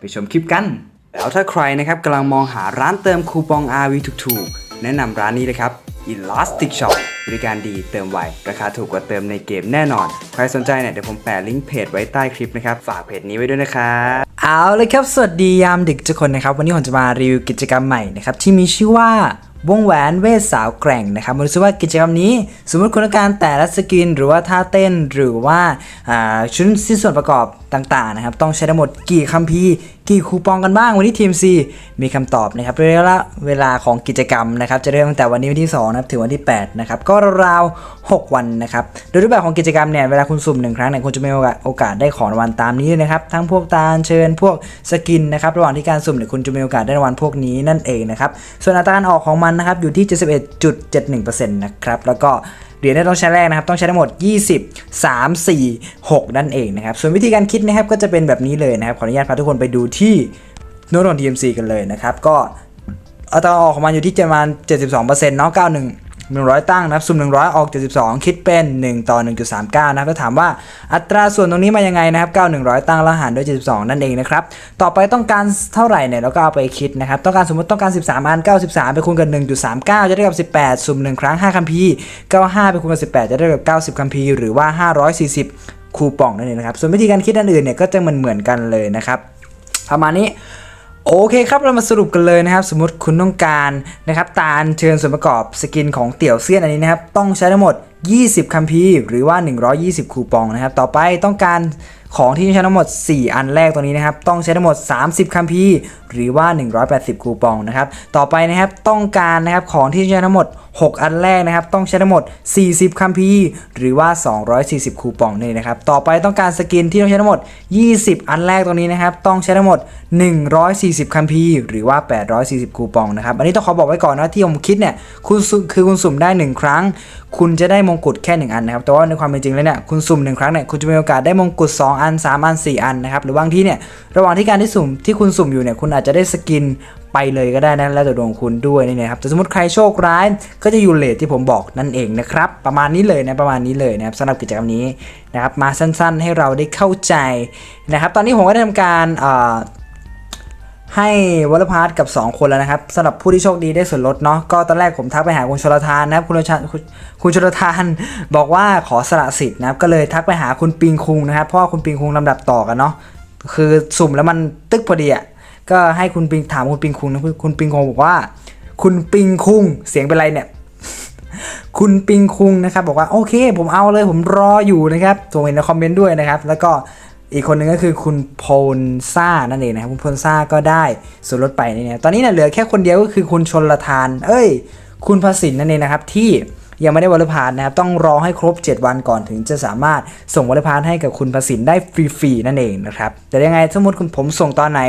ไปชมคลิปกัน แล้วถ้าใครนะครับกำลังมองหาร้านเติมคูปอง RV ถูกๆ แนะนำร้านนี้เลยครับ Elastic Shop บริการดีเติมไว ราคาถูกกว่าเติมในเกมแน่นอน ใครสนใจเนี่ยเดี๋ยวผมแปะลิงก์เพจไว้ใต้คลิปนะครับ ฝากเพจนี้ไว้ด้วยนะครับเอาเลยครับ สวัสดียามดึกทุกคนนะครับ วันนี้ผมจะมารีวิวกิจกรรมใหม่นะครับ ที่มีชื่อว่าวงแหวนเวทสาวแกร่งนะครับมาดูซิว่ากิจกรรมนี้ สมมติคุณต้องการแต่ละสกิน หรือว่าท่าเต้นหรือว่าชุดส่วนประกอบต่างๆนะครับ ต้องใช้ทั้งหมดกี่คัมภีร์กี่คูปองกันบ้างวันนี้ทีม C มีคำตอบนะครับระยะเวลาของกิจกรรมนะครับ จะเริ่มตั้งแต่วันนี้วันที่2นะครับถึงวันที่8นะครับก็ราวๆ6วันนะครับ โดยรูปแบบของกิจกรรมเนี่ยเวลาคุณสุ่มหนึ่งครั้งเนี่ยคุณจะมีโอกาสกาสได้ของรางวัลตามนี้เลยนะครับ ทั้งพวกตาลเชิญพวกสกินนะครับระหว่างที่การสุ่มเนี่ยคุณจะมีโอกาสได้รางวัลพวกนี้นั่นเองนะครับส่วนอัตราการออกของมันนะครับอยู่ที่71.71%นะครับแล้วก็ เหรียญที่ต้องใช้แรกนะครับต้องใช้ทั้งหมด 20 3 4 6 นั่นเองนะครับส่วนวิธีการคิดนะครับก็จะเป็นแบบนี้เลยนะครับขออนุญาตพาทุกคนไปดูที่โน้ตของ TMC กันเลยนะครับก็อัตราออกของมันอยู่ที่ประมาณ 72%เนาะ91 100 ตั้งนะครับสุ่ม 100 ออก 72 คิดเป็น 1 ต่อ 1.39 นะครับแล้วถามว่าอัตราส่วนตรงนี้มายังไงนะครับ9 100 ตั้งแล้วหารด้วย 72 นั่นเองนะครับ ต่อไปต้องการเท่าไหร่เนี่ยเราก็เอาไปคิดนะครับ ต้องการสมมติต้องการ 13 อัน 93 ไปคูณกับ 1.39 จะได้กับ 18สุ่ม 1 ครั้ง 5คัมภีร์95 ไปคูณกับ 18 จะได้กับ 90คัมภีร์หรือว่า 540 คูปองนั่นเองนะครับ ส่วนวิธีการคิดอันอื่นเนี่ยก็จะเหมือนเหมือนกันเลยนะครับประมาณนี้ โอเคครับเรามาสรุปกันเลยนะครับ สมมติคุณต้องการนะครับตาลเชิญส่วนประกอบสกินของเตี่ยวเซียนอันนี้นะครับ ต้องใช้ทั้งหมด 20 คัมภีร์หรือว่า 120 คูปองนะครับ ต่อไปต้องการของที่ใช้ทั้งหมด 4 อันแรกตรงนี้นะครับ ต้องใช้ทั้งหมด 30 คัมภีร์หรือว่า 180 คูปองนะครับ ต่อไปนะครับต้องการนะครับของที่ใช้ทั้งหมด 6 อันแรกนะครับ ต้องใช้ทั้งหมด 40 คัมภีร์หรือว่า 240 คูปองนี่นะครับ ต่อไปต้องการสกินที่ต้องใช้ทั้งหมด 20 อันแรกตรงนี้นะครับ ต้องใช้ทั้งหมด 140 คัมภีร์หรือว่า 840 คูปองนะครับ อันนี้ต้องขอบอกไว้ก่อนนะที่ผมคิดเนี่ยคุณคือคุณสุ่มได้ 1 ครั้ง คุณจะได้มงกุฎแค่ 1 อันนะครับ แต่ว่าในความเป็นจริงแล้วเนี่ยคุณสุ่ม 1 ครั้งเนี่ยคุณจะมีโอกาสได้มงกุฎ2อัน 3 อัน 4 อันนะครับ หรือบางที่เนี่ยระหว่างที่การที่สุ่มที่คุณสุ่มอยู่เนี่ยคุณอาจจะได้สกิน ไปเลยก็ได้นะแล้วแต่ดวงคุณด้วยนี่นะครับแต่สมมติใครโชคร้ายก็จะอยู่เลทที่ผมบอกนั่นเองนะครับประมาณนี้เลยนะประมาณนี้เลยนะครับสำหรับกิจกรรมนี้นะครับมาสั้นๆ ให้เราได้เข้าใจนะครับ ตอนนี้ผมก็ได้ทำการเอ่อให้วอลพาร์ทกับ 2 คนแล้วนะครับสำหรับผู้ที่โชคดีได้ส่วนลดเนาะก็ตอนแรกผมทักไปหาคุณชลทานนะครับคุณชลคุณชลทานบอกว่าขอสละสิทธิ์นะครับก็เลยทักไปหาคุณปิงคุงนะครับเพราะว่าคุณปิงคุงลำดับต่อกันเนาะคือสุ่มแล้วมันตึกพอดีอะ ก็ให้คุณปิงถามคุณปิงคุงนะคุณปิงคุงบอกว่า คุณปิงคุงเสียงเป็นไรเนี่ย คุณปิงคุงนะครับ บอกว่าโอเค ผมเอาเลยผมรออยู่นะครับส่งเห็นในคอมเมนต์ด้วยนะครับ แล้วก็อีกคนหนึ่งก็คือคุณโพลซ่านั่นเองนะครับคุณโพลซ่าก็ได้ส่วนลดไปนี่เนี่ยตอนนี้เนี่ยเหลือแค่คนเดียวก็คือคุณชนละทาน เอ้ย คุณภสินนั่นเองนะครับที่ ยังไม่ได้วอลพาร์ทนะครับต้องรอให้ครบ 7 วันก่อนถึงจะสามารถส่งวอลพาร์ทให้กับคุณภสินได้ฟรีๆนั่นเองนะครับแต่ยังไงสมมติคุณผมส่งตอนไหน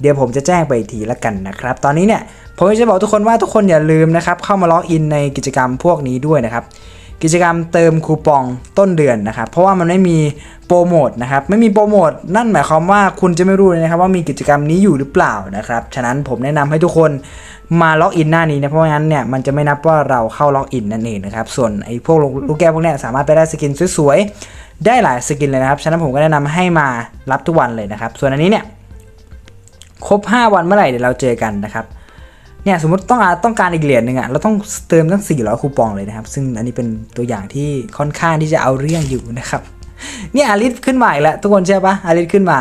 เดี๋ยวผมจะแจ้งไปทีละกันนะครับตอนนี้เนี่ยผมจะบอกทุกคนว่าทุกคนอย่าลืมนะครับเข้ามาล็อกอินในกิจกรรมพวกนี้ด้วยนะครับ กิจกรรมเติมคูปองต้นเดือนนะครับ เพราะว่ามันไม่มีโปรโมทนะครับ ไม่มีโปรโมทนั่นหมายความว่าคุณจะไม่รู้เลยนะครับว่ามีกิจกรรมนี้อยู่หรือเปล่านะครับ ฉะนั้นผมแนะนำให้ทุกคนมาล็อกอินหน้านี้นะ เพราะงั้นเนี่ยมันจะไม่นับว่าเราเข้าล็อกอินนั่นเองนะครับ ส่วนไอ้พวกลูกแก้วพวกเนี้ยสามารถไปได้สกินสวยๆ ได้หลายสกินเลยนะครับ ฉะนั้นผมก็แนะนำให้มารับทุกวันเลยนะครับ ส่วนอันนี้เนี่ยครบ 5 วันเมื่อไหร่เดี๋ยวเราเจอกันนะครับ เนี่ยสมมติต้องการต้องการอีกเหรียญหนึ่งอะเราต้องเติมตั้ง 400 คูปองเลยนะครับ ซึ่งอันนี้เป็นตัวอย่างที่ค่อนข้างที่จะเอาเรื่องอยู่นะครับเนี่ยอาริสขึ้นมาอีกแล้วทุกคนเชื่อปะอาริสขึ้นมา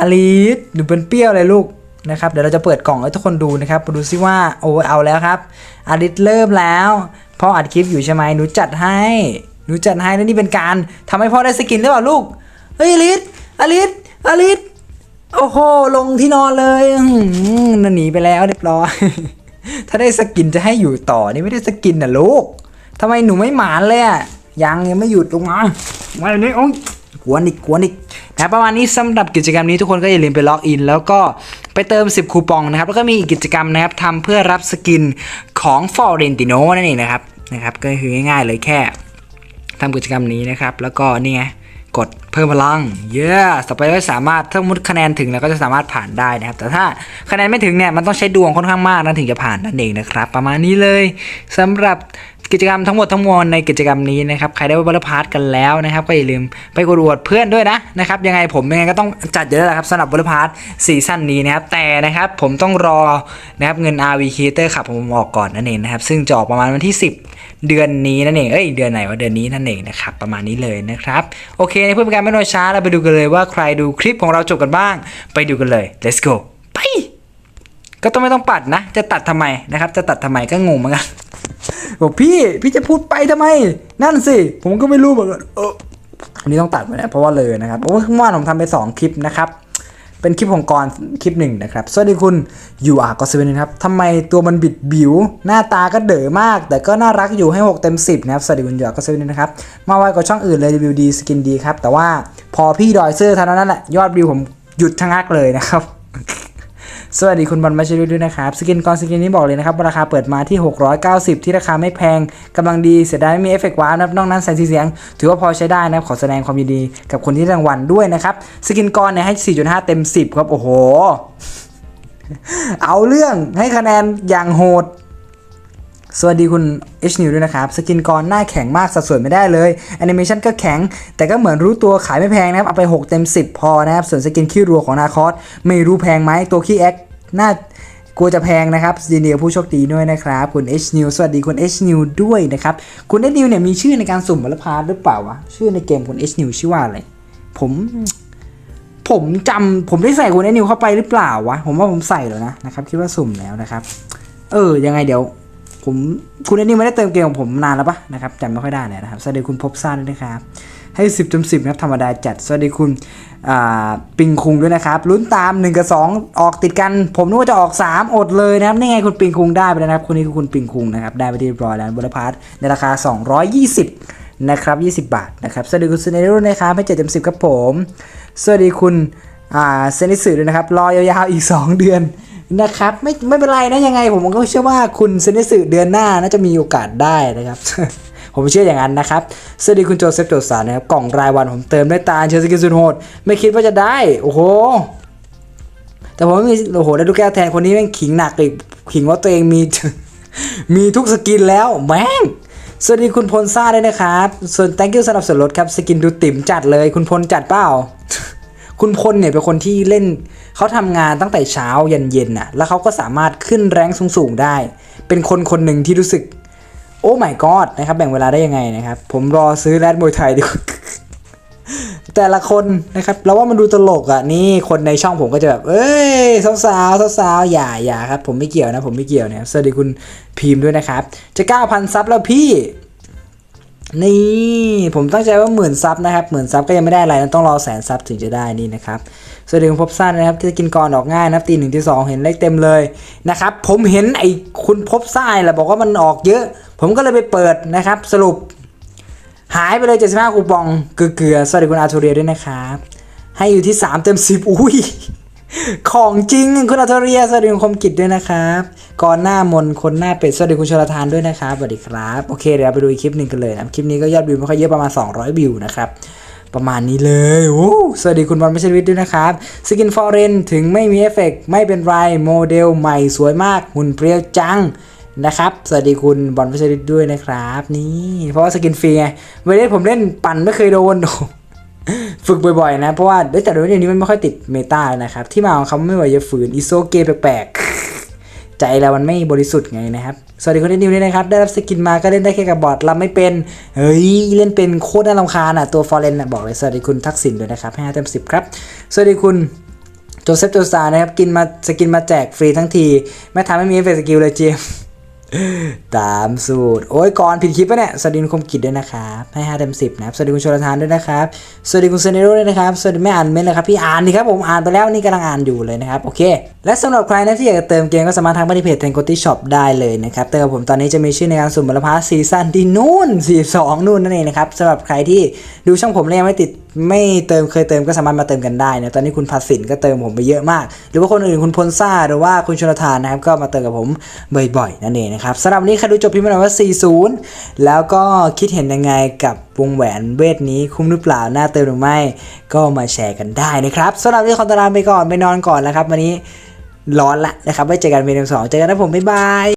อาริสดูเป็นเปรี้ยวเลยลูกนะครับเดี๋ยวเราจะเปิดกล่องให้ทุกคนดูนะครับมาดูซิว่าโอ้เอาแล้วครับอาริสเริ่มแล้วพ่ออัดคลิปอยู่ใช่ไหมหนูจัดให้หนูจัดให้แล้วนี่เป็นการทำให้พ่อได้สกินหรือเปล่าลูกเฮ้ยอาริสอาริสอาริส โอ้โห ลงที่นอนเลยหนั่นหนีไปแล้วเรียบร้อย ถ้าได้สกินจะให้อยู่ต่อนี่ไม่ได้สกินน่ะลูกทำไมหนูไม่หมานเลยอะยังยังไม่หยุดลงมามาเดี๋ยวนี้โอ้ยกวนอีกกวนอีกนะประมาณนี้สำหรับกิจกรรมนี้ทุกคนก็อย่าลืมไปล็อกอิน แล้วก็ไปเติม 10 คูปองนะครับ แล้วก็มีอีกกิจกรรมนะครับทำเพื่อรับสกินของ f o r e n t i n o นั่นเองนะครับนะครับ ก็คือง่ายๆเลยแค่ทำกิจกรรมนี้นะครับ แล้วก็นี่ไง กดเพิ่มพลัง เย้ต่อไปก็สามารถถ้ามุดคะแนนถึงแล้วก็จะสามารถผ่านได้นะครับ แต่ถ้าคะแนนไม่ถึงเนี่ยมันต้องใช้ดวงค่อนข้างมากนะถึงจะผ่านนั่นเองนะครับ ประมาณนี้เลยสำหรับ กิจกรรมทั้งหมดทั้งมวลในกิจกรรมนี้นะครับใครได้บัลพาร์ตกันแล้วนะครับก็อย่าลืมไปกดอวดเพื่อนด้วยนะนะครับยังไงผมยังไงก็ต้องจัดเยอะแหละครับสำหรับบัลพาร์ตซีซั่นนี้นะครับแต่นะครับผมต้องรอนะครับเงิน RV Creator ขับผมออกก่อนนั่นเองนะครับซึ่งจอกประมาณวันที่ 10 เดือนนี้นั่นเองเอ้ยเดือนไหนวะเดือนนี้นั่นเองนะครับประมาณนี้เลยนะครับโอเคเพื่อเป็นการไม่รอช้าเราไปดูกันเลยว่าใครดูคลิปของเราจบกันบ้าง ไปดูกันเลย let's go ไปก็ต้องไม่ต้องปัดนะ จะตัดทำไมนะครับ จะตัดทำไมก็งงเหมือนกัน บอกพี่พี่จะพูดไปทำไม นั่นสิ ผมก็ไม่รู้เหมือนกันเอออันนี้ต้องตัดไปนะเพราะว่าเลยนะครับเพราะว่าเมื่อวานผมทำไป2คลิปนะครับเป็นคลิปของกรคลิปหนึ่งนะครับ สวัสดีคุณยูอาร์ก็เซเวนครับทำไมตัวมันบิดบิว หน้าตาก็เด๋อมาก แต่ก็น่ารักอยู่ให้ 6 เต็ม 10 นะครับ สวัสดีคุณยูอาร์ก็เซเวนนะครับ มาไวกว่าช่องอื่นเลยรีวิวดีสกินดีครับ แต่ว่าพอพี่ดอยเซอร์เท่านั้นแหละ ยอดวิวผมหยุดชะงักเลยนะครับ สวัสดีคุณบอลมาชิรุด้วยนะครับ สกินกอนสกินนี้บอกเลยนะครับว่าราคาเปิดมาที่ 690 ที่ราคาไม่แพงกำลังดีเสียดายไม่มีเอฟเฟกต์ว้าวนะครับนอกนั้นใส่สีเสียง ถือว่าพอใช้ได้นะครับขอแสดงความยินดีกับคนที่รางวัลด้วยนะครับสกินกอนเนี่ยให้ 4.5 เต็ม 10 ครับ โอ้โห เอาเรื่องให้คะแนนอย่างโหด สวัสดีคุณ H New ด้วยนะครับ สกินกรหน้าแข็งมากสัดส่วนไม่ได้เลยแอนิเมชันก็แข็ง แต่ก็เหมือนรู้ตัวขายไม่แพงนะครับ เอาไป 6 เต็ม 10 พอนะครับ ส่วนสกินขี้รัวของนาคอสไม่รู้แพงไหมตัวขี้แอคน่ากลัวจะแพงนะครับยินดีกับผู้โชคดีด้วยนะครับ คุณ H New สวัสดีคุณ H New ด้วยนะครับ คุณ H New เนี่ยมีชื่อในการสุ่มบัลพาร์ทหรือเปล่าวะชื่อในเกมคุณ H New ชื่อว่าอะไรผมผมจำผมได้ใส่คุณ H New เข้าไปหรือเปล่าวะผมว่าผมใส่แล้วนะนะครับคิดว่าสุ่มแล้วนะครับ เออยังไงเดี๋ยว ผมคุณอันนี้ไม่ได้เติมเกมของผมนานแล้วปะนะครับจำไม่ค่อยได้เลยนะครับสวัสดีคุณพบซ่าด้วยนะครับให้ 10จำสิบนะครับธรรมดาจัด สวัสดีคุณปิงคุงด้วยนะครับลุ้นตาม 1 กับ 2 ออกติดกัน ผมนึกว่าจะออก 3 อดเลยนะครับนี่ไงคุณปิงคุงได้ไปแล้วนะครับคนนี้คือคุณปิงคุงนะครับได้ไปที่เรียบร้อยแล้วบนพาร์ในราคา 220นะครับ20 บาทนะครับสวัสดีคุณเซเนโรนะครับให้7จำสิบครับผม สวัสดีคุณเซนิสึด้วยนะครับรอยาวๆอีก 2 เดือน นะครับ ไม่ไม่เป็นไรนะยังไง ผมก็เชื่อว่าคุณเซนิสึเดือนหน้าน่าจะมีโอกาสได้นะครับ ผมเชื่ออย่างนั้นนะครับสวัสดีคุณโจเซฟโจสานนะครับกล่องรายวันผมเติมด้วยตาเชอร์สกินสุดโหดไม่คิดว่าจะได้ โอ้โห แต่ผมไม่มีโอ้โหได้ลูกแก้วแทนคนนี้แม่งขิงหนักอีกขิงว่าตัวเองมีมีทุกสกินแล้วแม่งสวัสดีคุณพลซ่าด้วยนะครับ ส่วน thank you สำหรับส่วนลดครับ สกินดูติ่มจัดเลย คุณพลจัดเปล่า คุณพลเนี่ยเป็นคนที่เล่นเขาทำงานตั้งแต่เช้ายันเย็นน่ะแล้วเขาก็สามารถขึ้นแรงสูงๆได้ เป็นคนคนหนึ่งที่รู้สึก โอ้ my god นะครับแบ่งเวลาได้ยังไงนะครับ ผมรอซื้อแรดมวยไทยดีกว่าแต่ละคนนะครับเราว่ามันดูตลกอะนี่คนในช่องผมก็จะแบบ เอ้ยสาวสาวสาวสาวๆอย่าอย่าครับ ผมไม่เกี่ยวนะ ผมไม่เกี่ยวเนี่ยสวัสดีคุณพีมด้วยนะครับ จะ9,000ซับแล้วพี่ นี่ผมตั้งใจว่าหมื่นซับนะครับหมื่นซับก็ยังไม่ได้อะไรนะต้องรอแสนซับถึงจะได้นี่นะครับสวัสดีคุณพบสั้นนะครับที่จะกินก่ออกง่ายนะครับตีหนึ่งตีสองเห็นเลขเต็มเลยนะครับผมเห็นไอ้คุณพบซ่ายแหละบอกว่ามันออกเยอะ ผมก็เลยไปเปิดนะครับ สรุป หายไปเลย75คูปองเกลือสวัสดีคุณอาทูเรียด้วยนะครับให้อยู่ที่3เต็ม10อุ้ย ของจริงคุณอาร์ทูเรียสวัสดีคุณคมกิจด้วยนะครับก่อนหน้ามนคนหน้าเป็ดสวัสดีคุณชลทานด้วยนะครับสวัสดีครับโอเคเดี๋ยวไปดูอีกคลิปหนึ่งกันเลยนะคลิปนี้ก็ยอดวิวไม่ค่อยเยอะประมาณ 200 วิวนะครับประมาณนี้เลยโอ้สวัสดีคุณบอลไม่ใช่วิทย์ด้วยนะครับ สกินฟอร์เรนถึงไม่มีเอฟเฟกต์ไม่เป็นไร โมเดลใหม่สวยมาก หุ่นเปรี้ยวจังนะครับ สวัสดีคุณบอลไม่ใช่วิทย์ด้วยนะครับ นี่ เพราะว่าสกินฟรีไงเวลาผมเล่นปั่นไม่เคยโดน ฝึกบ่อยๆนะ เพราะว่าเอ้ยแต่เดี๋ยวนี้มันไม่ค่อยติดเมตาเลยนะครับ ที่มาของเขาไม่ไหวจะฝืนอิโซเกแปลกๆ ใจเรามันไม่บริสุทธิ์ไงนะครับ สวัสดีคุณนิวด้วยนะครับ ได้รับสกินมาก็เล่นได้แค่กับบอร์ดรับไม่เป็น เฮ้ย เล่นเป็นโคตรน่ารำคาญอะ ตัวฟอร์เรนอะบอกเลย สวัสดีคุณทักษิณด้วยนะครับให้ห้าเต็มสิบครับ สวัสดีคุณโจเซฟโจซานะครับ กินมาสกินมาแจกฟรีทั้งที ไม่ทำให้มีเอฟเฟกต์สกิลเลยเจมส์ ตามสูตร โอ้ยก่อนผิดคลิปปะเนี่ย สวัสดีคุณคมกิจด้วยนะครับ ให้5เต็ม10นะครับ สวัสดีคุณชลทานด้วยนะครับ สวัสดีคุณเซเนโรด้วยนะครับ สวัสดีไม่อ่านเมนต์นะครับ พี่อ่านดิครับผมอ่านไปแล้วนี่กำลังอ่านอยู่เลยนะครับ โอเค และสำหรับใครนะที่อยากจะเติมเกมก็สามารถทางไปที่เพจ t e n k o t i Shop ได้เลยนะครับแต่กับผมตอนนี้จะมีชื่อในการสุ่มบัลลพาซีซั่นที่นู่น42นู่นนั่นเองนะครับสำหรับใครที่ดูช่องผมแล้วยังไม่ติด ไม่เติมเคยเติมก็สามารถมาเติมกันได้นะตอนนี้คุณพัสินก็เติมผมไปเยอะมาก หรือว่าคนอื่นคุณพลซ่าหรือว่าคุณชลทานนะครับก็มาเติมกับผมบ่อยๆนั่นเองนะครับสำหรับวันนี้ใครดูจบพิมพ์มาหน่อยว่า 40 แล้วก็คิดเห็นยังไงกับวงแหวนเวทนี้คุ้มหรือเปล่าน่าเติมหรือไม่ก็มาแชร์กันได้นะครับสำหรับนี้ขอตวลาไปก่อนไปนอนก่อนแล้วครับวันนี้ร้อนละนะครับไว้เจอกันเมนูสองเจอกันนะผมบ๊ายบาย